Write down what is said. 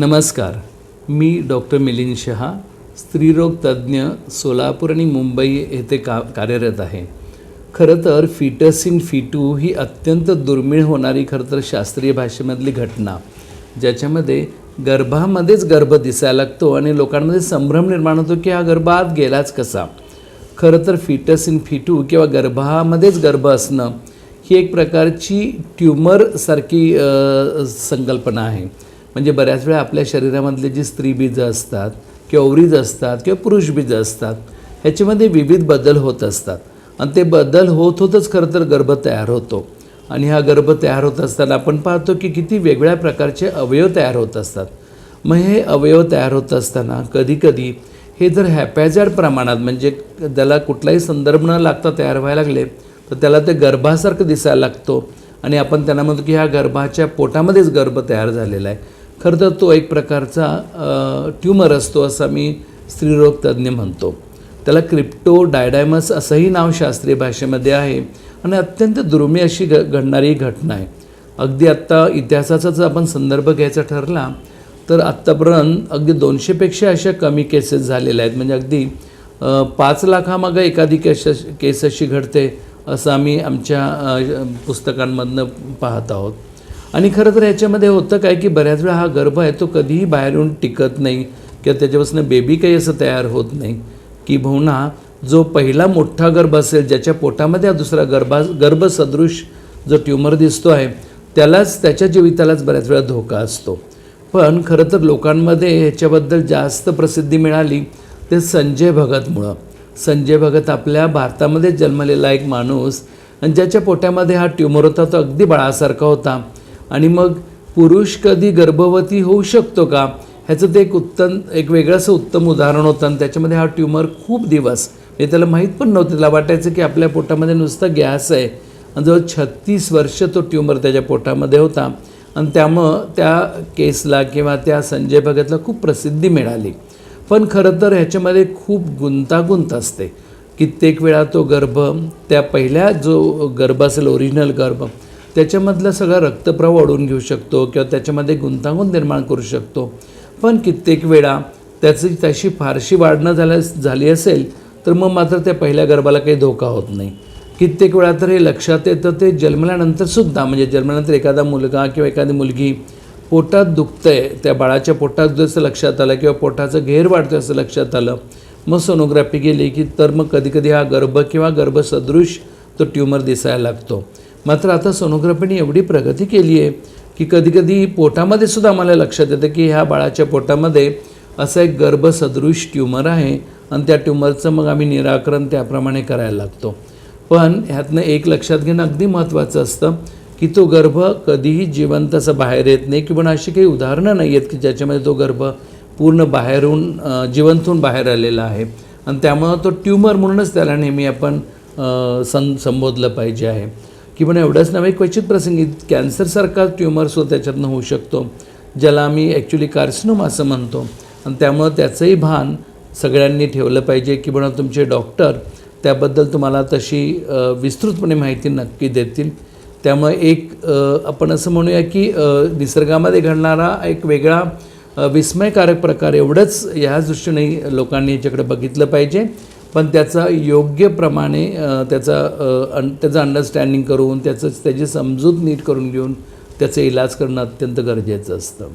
नमस्कार. मी डॉक्टर मिलिंद शहा स्त्रीरोग तज्ज्ञ सोलापूर आणि मुंबई येथे का कार्यरत आहे. खरं तर फिटस इन फिटू ही अत्यंत दुर्मिळ होणारी खरं तर शास्त्रीय भाषेमधली घटना ज्याच्यामध्ये गर्भामध्येच गर्भ दिसायला लागतो आणि लोकांमध्ये संभ्रम निर्माण होतो की हा गर्भ आत गेलाच कसा. खरं तर फिटस इन फिटू किंवा गर्भामध्येच गर्भ असणं ही एक प्रकारची ट्युमरसारखी संकल्पना आहे. म्हणजे बऱ्याच वेळा आपल्या शरीरामधले जी स्त्री बीजं असतात किंवा ओवरीज असतात किंवा पुरुष बीजं असतात ह्याच्यामध्ये विविध बदल होत असतात. आणि ते बदल होत होतच खरं तर गर्भ तयार होतो. आणि हा गर्भ तयार होत असताना आपण पाहतो की किती वेगवेगळ्या प्रकारचे अवयव तयार होत असतात. मग हे अवयव तयार होत असताना कधीकधी हे जर हॅपॅझॅड प्रमाणात म्हणजे त्याला कुठलाही संदर्भ न लागता तयार व्हायला लागले तर त्याला ते गर्भासारखं दिसायला लागतो. आणि आपण त्यांना म्हणतो की ह्या गर्भाच्या पोटामध्येच गर्भ तयार झालेला आहे. खरं तर तो एक प्रकारचा ट्युमर असतो असा मी स्त्रीरोग तज्ज्ञ म्हणतो. त्याला क्रिप्टो डायडायमस असंही नाव शास्त्रीय भाषेमध्ये आहे आणि अत्यंत दुर्मिळ अशी घ घडणारी घटना आहे. अगदी आत्ता इतिहासाचा जर आपण संदर्भ घ्यायचा ठरला तर आत्तापर्यंत अगदी दोनशेपेक्षा अशा कमी केसेस झालेल्या आहेत. म्हणजे अगदी पाच लाखामागं एखादी केस केस अशी घडते असं आम्ही आमच्या पुस्तकांमधनं पाहत आहोत. आणि खरं तर ह्याच्यामध्ये होतं काय की बऱ्याच वेळा हा गर्भ आहे तो कधीही बाहेर येऊन टिकत नाही किंवा त्याच्यापासून बेबी काही असं तयार होत नाही. की भवना जो पहिला मोठा गर्भ असेल ज्याच्या पोटामध्ये हा दुसरा गर्भा गर्भसदृश जो ट्युमर दिसतो आहे त्यालाच त्याच्या जीवितालाच बऱ्याच वेळा धोका असतो. पण खरं तर लोकांमध्ये ह्याच्याबद्दल जास्त प्रसिद्धी मिळाली ते संजय भगतमुळं. संजय भगत आपल्या भारतामध्ये जन्मलेला एक माणूस आणि ज्याच्या पोट्यामध्ये हा ट्युमर होता तो अगदी बाळासारखा होता. आणि मग पुरुष कधी गर्भवती होऊ शकतो का? ह्याचं ते एक उत्तम एक वेगळं असं उत्तम उदाहरण होतं आणि त्याच्यामध्ये हा ट्युमर खूप दिवस हे त्याला माहीत पण नव्हतं. त्याला वाटायचं की आपल्या पोटामध्ये नुसतं गॅस आहे. आणि जवळ छत्तीस वर्ष तो ट्युमर त्याच्या पोटामध्ये होता. आणि त्यामुळं त्या केसला किंवा त्या संजय भगतला खूप प्रसिद्धी मिळाली. पण खरं तर ह्याच्यामध्ये खूप गुंतागुंत असते. कित्येक वेळा तो गर्भ त्या पहिल्या जो गर्भ असेल ओरिजिनल गर्भ त्याच्यामधला सगळा रक्तप्रवाह ओढून घेऊ शकतो किंवा त्याच्यामध्ये गुंतागुंत निर्माण करू शकतो. पण कित्येक वेळा त्याची त्याशी फारशी वाढ न झाल्या झाली असेल तर मग मात्र त्या पहिल्या गर्भाला काही धोका होत नाही. कित्येक वेळा तर हे लक्षात येतं ते जन्मल्यानंतर सुद्धा म्हणजे जन्मल्यानंतर एखादा मुलगा किंवा एखादी मुलगी पोटात दुखतंय त्या बाळाच्या पोटात जसं लक्षात आलं किंवा पोटाचं घेर वाढतं असं लक्षात आलं मग सोनोग्राफी गेली की तर मग कधीकधी हा गर्भ किंवा गर्भसदृश तो ट्युमर दिसायला लागतो. मात्र आता सोनोग्राफीने एवढी प्रगती केली आहे की कधीकधी पोटामध्ये सुद्धा आम्हाला लक्षात येतं की ह्या बाळाच्या पोटामध्ये असा एक गर्भसदृश ट्युमर आहे आणि त्या ट्युमरचं मग आम्ही निराकरण त्याप्रमाणे करायला लागतो. पण ह्यातनं एक लक्षात घेणं अगदी महत्त्वाचं असतं की तो गर्भ कधीही जिवंत असं बाहेर येत नाही किंवा अशी काही उदाहरणं नाही आहेत की ज्याच्यामध्ये तो गर्भ पूर्ण बाहेरून जिवंतून बाहेर आलेला आहे. आणि त्यामुळं तो ट्युमर म्हणूनच त्याला नेहमी आपण सं संबोधलं पाहिजे आहे. किंवा एवढंच नव्हे क्वचित प्रसंगी कॅन्सरसारखा ट्युमरसुद्धा त्याच्यातनं होऊ शकतो ज्याला आम्ही ॲक्च्युली कार्सिनोम असं म्हणतो. आणि त्यामुळं त्याचंही भान सगळ्यांनी ठेवलं पाहिजे की तुमचे डॉक्टर त्याबद्दल तुम्हाला तशी विस्तृतपणे माहिती नक्की देतील. त्यामुळे एक आपण असं म्हणूया की निसर्गामध्ये घडणारा एक वेगळा विस्मयकारक प्रकार एवढंच ह्या दृष्टीने लोकांनी याच्याकडे बघितलं पाहिजे. पण त्याचा योग्य प्रमाणे त्याचा अन त्याचं अंडरस्टँडिंग करून त्याचं त्याची समजूत नीट करून घेऊन त्याचा इलाज करणं अत्यंत गरजेचं असतं.